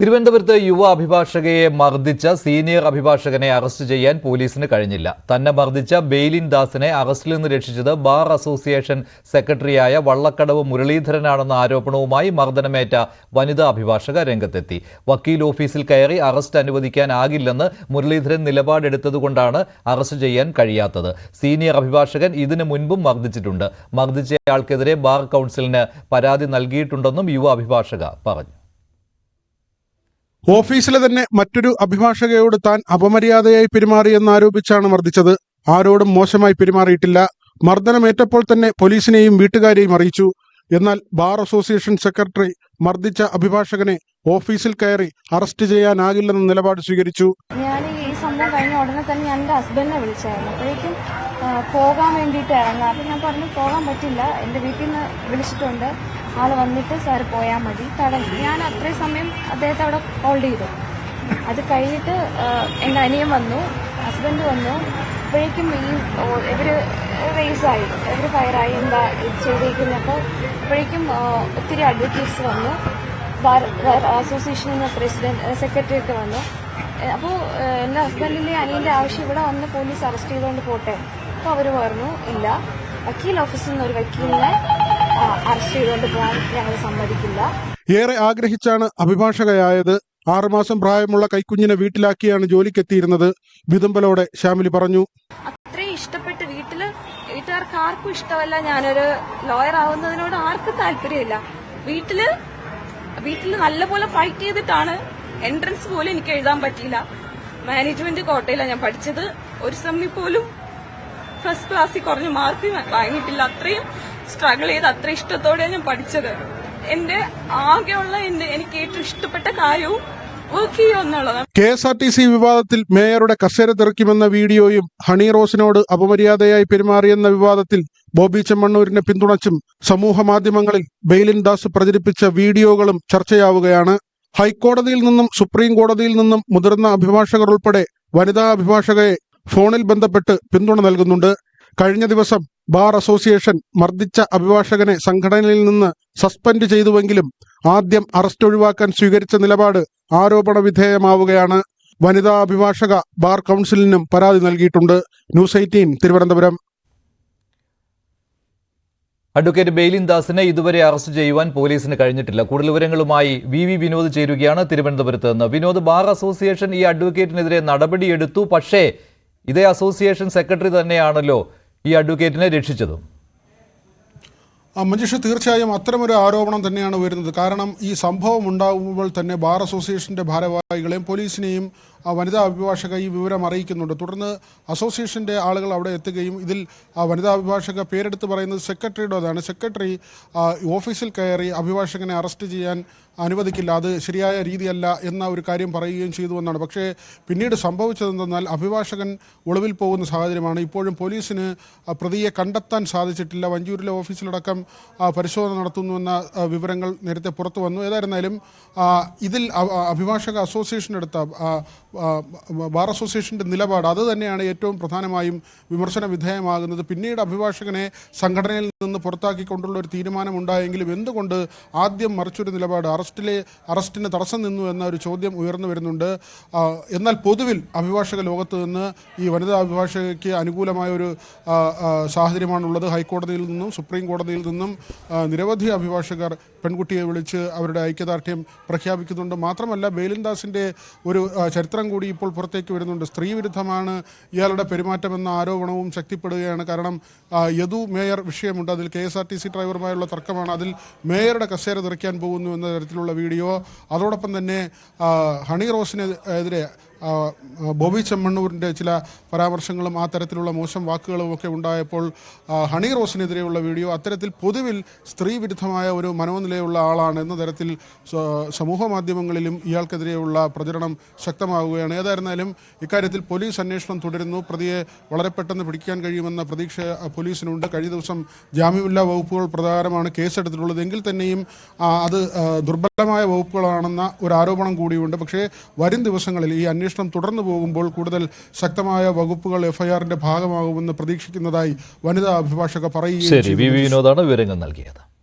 തിരുവനന്തപുരത്ത് യുവ അഭിഭാഷകയെ മർദ്ദിച്ച സീനിയർ അഭിഭാഷകനെ അറസ്റ്റ് ചെയ്യാൻ പോലീസിന് കഴിഞ്ഞില്ല. തന്നെ മർദ്ദിച്ച ബെയിലിൻ ദാസിനെ അറസ്റ്റിൽ നിന്ന് രക്ഷിച്ചത് ബാർ അസോസിയേഷൻ സെക്രട്ടറിയായ വള്ളക്കടവ് മുരളീധരനാണെന്ന ആരോപണവുമായി മർദ്ദനമേറ്റ വനിതാ അഭിഭാഷക രംഗത്തെത്തി. വക്കീൽ ഓഫീസിൽ കയറി അറസ്റ്റ് അനുവദിക്കാനാകില്ലെന്ന് മുരളീധരൻ നിലപാടെടുത്തതുകൊണ്ടാണ് അറസ്റ്റ് ചെയ്യാൻ കഴിയാത്തത്. സീനിയർ അഭിഭാഷകൻ ഇതിനു മുൻപും മർദ്ദിച്ചിട്ടുണ്ട്. മർദ്ദിച്ചയാൾക്കെതിരെ ബാർ കൗൺസിലിന് പരാതി നൽകിയിട്ടുണ്ടെന്നും യുവ അഭിഭാഷക പറഞ്ഞു. ഓഫീസിലെ തന്നെ മറ്റൊരു അഭിഭാഷകയോട് താൻ അപമര്യാദയായി പെരുമാറിയെന്നാരോപിച്ചാണ് മർദ്ദിച്ചത്. ആരോടും മോശമായി പെരുമാറിയിട്ടില്ല. മർദ്ദനമേറ്റപ്പോൾ തന്നെ പോലീസിനെയും വീട്ടുകാരെയും അറിയിച്ചു. എന്നാൽ ബാർ അസോസിയേഷൻ സെക്രട്ടറി മർദ്ദിച്ച അഭിഭാഷകനെ ഓഫീസിൽ കയറി അറസ്റ്റ് ചെയ്യാനാകില്ലെന്ന നിലപാട് സ്വീകരിച്ചു. ഞാൻ ഈ സംഭവം കഴിഞ്ഞ ഉടനെ തന്നെ ഞാൻ എന്റെ ഹസ്ബൻഡിനെ വിളിച്ചായിരുന്നു. അപ്പോഴേക്കും പോകാൻ വേണ്ടിയിട്ടായിരുന്നു. ഞാൻ പറഞ്ഞു പോകാൻ പറ്റില്ല. എന്റെ വീട്ടിൽ നിന്ന് വിളിച്ചിട്ടുണ്ട്. ആൾ വന്നിട്ട് സാർ പോയാൽ മതി. കാരണം ഞാൻ അത്രയും സമയം അദ്ദേഹത്തെ അവിടെ ഹോൾഡ് ചെയ്തു. അത് കഴിഞ്ഞിട്ട് എന്റെ അനിയൻ വന്നു ഹസ്ബൻഡ് വന്നു. അപ്പോഴേക്കും ഈ ഇവർ റേസായി ഇവർ ഫയറായി എന്താ ചെയ്തേക്കുന്നപ്പോൾ അപ്പോഴേക്കും ഒത്തിരി അഡ്വക്കേറ്റ്സ് വന്നു. ബാർ അസോസിയേഷൻ പ്രസിഡന്റ് സെക്രട്ടറി ഒക്കെ വന്നു. അപ്പോൾ എന്റെ ഹസ്ബൻഡിന്റെ അനിയന്റെ ആവശ്യം ഇവിടെ വന്ന് പോലീസ് അറസ്റ്റ് ചെയ്തുകൊണ്ട് പോട്ടെ. അപ്പോൾ അവർ പറഞ്ഞു ഇല്ല. വക്കീൽ ഓഫീസിൽ നിന്ന് ഒരു വക്കീലിനെ അറസ്റ്റ് ചെയ്തുകൊണ്ട് പോകാൻ ഞങ്ങൾ സമ്മതിക്കില്ല. ഏറെ ആഗ്രഹിച്ചാണ് അഭിഭാഷകയായത്. ആറുമാസം പ്രായമുള്ള കൈക്കുഞ്ഞിനെ വീട്ടിലാക്കിയാണ് ജോലിക്കെത്തിയിരുന്നത്. വിതുമ്പലോടെ ശ്യാമിലി പറഞ്ഞു. അത്രയും ഇഷ്ടപ്പെട്ട് വീട്ടിൽ വീട്ടുകാർക്ക് ആർക്കും ഇഷ്ടമല്ല. ഞാനൊരു ലോയർ ആവുന്നതിനോട് ആർക്കും താല്പര്യമില്ല. വീട്ടിൽ വീട്ടിൽ നല്ലപോലെ ഫൈറ്റ് ചെയ്തിട്ടാണ് എൻട്രൻസ് പോലും എനിക്ക് എഴുതാൻ പറ്റിയില്ല. മാനേജ്മെന്റ് കോട്ടയിലാണ് ഞാൻ പഠിച്ചത്. ഒരു സെമ്മിൽ പോലും ഫസ്റ്റ് ക്ലാസ്സിൽ കുറഞ്ഞ മാർക്ക് വാങ്ങിയിട്ടില്ല. അത്രയും സ്ട്രഗിൾ ചെയ്ത് അത്ര ഇഷ്ടത്തോടെയാണ് ഞാൻ പഠിച്ചത്. എന്റെ ആകെയുള്ള എന്റെ എനിക്ക് ഏറ്റവും ഇഷ്ടപ്പെട്ട കാര്യവും K S R T C വിവാദത്തിൽ മേയറുടെ കസേര തെറിക്കുമെന്ന വീഡിയോയും ഹണി റോസിനോട് അപമര്യാദയായി പെരുമാറിയെന്ന വിവാദത്തിൽ ബോബി ചെമ്മണ്ണൂരിനെ പിന്തുണച്ചും സമൂഹ മാധ്യമങ്ങളിൽ ബെയിലിൻ ദാസ് പ്രചരിപ്പിച്ച വീഡിയോകളും ചർച്ചയാവുകയാണ്. ഹൈക്കോടതിയിൽ നിന്നും സുപ്രീം കോടതിയിൽ നിന്നും മുതിർന്ന അഭിഭാഷകർ ഉൾപ്പെടെ വനിതാ അഭിഭാഷകയെ ഫോണിൽ ബന്ധപ്പെട്ട് പിന്തുണ നൽകുന്നുണ്ട്. കഴിഞ്ഞ ദിവസം ബാർ അസോസിയേഷൻ മർദ്ദിച്ച അഭിഭാഷകനെ സംഘടനയിൽ നിന്ന് സസ്പെൻഡ് ചെയ്തുവെങ്കിലും ആദ്യം അറസ്റ്റ് ഒഴിവാക്കാൻ സ്വീകരിച്ച നിലപാട് ആരോപണ വിധേയമാവുകയാണ്. വനിതാ അഭിഭാഷക ബാർ കൗൺസിലിനും പരാതി നൽകിയിട്ടുണ്ട്. News eighteen Thiruvananthapuram. Advocate Bailin ദാസിനെ ഇതുവരെ അറസ്റ്റ് ചെയ്യുവാൻ പോലീസിന് കഴിഞ്ഞിട്ടില്ല. കൂടുതൽ വിവരങ്ങളുമായി വി വി വിനോദ് ചേരുകയാണ് തിരുവനന്തപുരത്ത് നിന്ന്. വിനോദ് ബാർ അസോസിയേഷൻ ഈ അഡ്വക്കേറ്റിനെതിരെ നടപടിയെടുത്തു. പക്ഷേ ഇതേ അസോസിയേഷൻ സെക്രട്ടറി തന്നെയാണല്ലോ ഈ അഡ്വക്കേറ്റിനെ രക്ഷിച്ചതും? മഞ്ജുഷ തീർച്ചയായും അത്തരമൊരു ആരോപണം തന്നെയാണ് വരുന്നത്. കാരണം ഈ സംഭവം ഉണ്ടാകുമ്പോൾ തന്നെ ബാർ അസോസിയേഷന്റെ ഭാരവാഹികളെയും പോലീസിനെയും വനിതാ അഭിഭാഷക ഈ വിവരം അറിയിക്കുന്നുണ്ട്. തുടർന്ന് അസോസിയേഷന്റെ ആളുകൾ അവിടെ എത്തുകയും ഇതിൽ ആ വനിതാ അഭിഭാഷക പേരെടുത്ത് പറയുന്നത് സെക്രട്ടറിയുടേതാണ് സെക്രട്ടറി ഓഫീസിൽ കയറി അഭിഭാഷകനെ അറസ്റ്റ് ചെയ്യാൻ അനുവദിക്കില്ല. അത് ശരിയായ രീതിയല്ല എന്ന ഒരു കാര്യം പറയുകയും ചെയ്തു എന്നാണ്. പക്ഷേ പിന്നീട് സംഭവിച്ചതെന്നാൽ അഭിഭാഷകൻ ഒളിവിൽ പോകുന്ന സാഹചര്യമാണ്. ഇപ്പോഴും പോലീസിന് പ്രതിയെ കണ്ടെത്താൻ സാധിച്ചിട്ടില്ല. വഞ്ചൂരിലെ ഓഫീസിലടക്കം പരിശോധന നടത്തുന്നുവെന്ന വിവരങ്ങൾ നേരത്തെ പുറത്തു വന്നു. ഏതായിരുന്നാലും ഇതിൽ അഭിഭാഷക അസോസിയേഷൻ എടുത്ത ആ, ആ, ബാർ അസോസിയേഷന്റെ നിലപാട് അത് തന്നെയാണ് ഏറ്റവും പ്രധാനമായും വിമർശന വിധേയമാകുന്നത്. പിന്നീട് അഭിഭാഷകനെ സംഘടനയിൽ നിന്ന് പുറത്താക്കിക്കൊണ്ടുള്ള ഒരു തീരുമാനം ഉണ്ടായെങ്കിലും എന്തുകൊണ്ട് ആദ്യം മറിച്ചൊരു നിലപാട് അറസ്റ്റിലെ അറസ്റ്റിന് തടസ്സം നിന്നു എന്ന ഒരു ചോദ്യം ഉയർന്നു വരുന്നുണ്ട്. എന്നാൽ പൊതുവിൽ അഭിഭാഷക ലോകത്ത് നിന്ന് ഈ വനിതാ അഭിഭാഷകയ്ക്ക് അനുകൂലമായ ഒരു സാഹചര്യമാണുള്ളത്. ഹൈക്കോടതിയിൽ നിന്നും സുപ്രീം കോടതിയിൽ നിന്നും നിരവധി അഭിഭാഷകർ പെൺകുട്ടിയെ വിളിച്ച് അവരുടെ ഐക്യദാർഢ്യം പ്രഖ്യാപിക്കുന്നുണ്ട്. മാത്രമല്ല ബേലിൻദാസിന്റെ ഒരു ആ, ചരിത്രം കൂടി ഇപ്പോൾ പുറത്തേക്ക് വരുന്നുണ്ട്. സ്ത്രീവിരുദ്ധമാണ് ഇയാളുടെ പെരുമാറ്റമെന്ന ആരോപണവും ശക്തിപ്പെടുകയാണ്. കാരണം യദു മേയർ വിഷയമുണ്ട്. അതിൽ K S R T C ഡ്രൈവറുമായുള്ള തർക്കമാണ്. അതിൽ മേയറുടെ കസേര തെറിക്കാൻ പോകുന്നു എന്ന തരത്തിലുള്ള വീഡിയോ. അതോടൊപ്പം തന്നെ ഹണി റോസിനെതിരെ ബോബി ചെമ്മണ്ണൂരിന്റെ ചില പരാമർശങ്ങളും ആ തരത്തിലുള്ള മോശം വാക്കുകളും ഒക്കെ ഉണ്ടായപ്പോൾ ഹണി റോസിനെതിരെയുള്ള വീഡിയോ അത്തരത്തിൽ പൊതുവിൽ സ്ത്രീ വിരുദ്ധമായ ഒരു മനോനിലയുള്ള ആളാണ് എന്ന തരത്തിൽ സമൂഹ മാധ്യമങ്ങളിലും ഇയാൾക്കെതിരെയുള്ള പ്രചരണം ശക്തമാവുകയാണ്. ഏതായിരുന്നാലും ഇക്കാര്യത്തിൽ പോലീസ് അന്വേഷണം തുടരുന്നു. പ്രതിയെ വളരെ പെട്ടെന്ന് പിടിക്കാൻ കഴിയുമെന്ന പ്രതീക്ഷ പോലീസിനുണ്ട്. കഴിഞ്ഞ ദിവസം ജാമ്യമില്ലാ വകുപ്പുകൾ പ്രകാരമാണ് കേസെടുത്തിട്ടുള്ളത്. എങ്കിൽ തന്നെയും അത് ദുർബലമായ വകുപ്പുകളാണെന്ന ഒരു ആരോപണം കൂടിയുണ്ട്. പക്ഷേ വരും ദിവസങ്ങളിൽ ഈ അന്വേഷണം തുടർന്നു പോകുമ്പോൾ കൂടുതൽ ശക്തമായ വകുപ്പുകൾ എഫ്ഐആറിന്റെ ഭാഗമാകുമെന്ന് പ്രതീക്ഷിക്കുന്നതായി വനിതാ അഭിഭാഷക പറയുകയും വിനോദാണ് വിവരങ്ങൾ നൽകിയത്.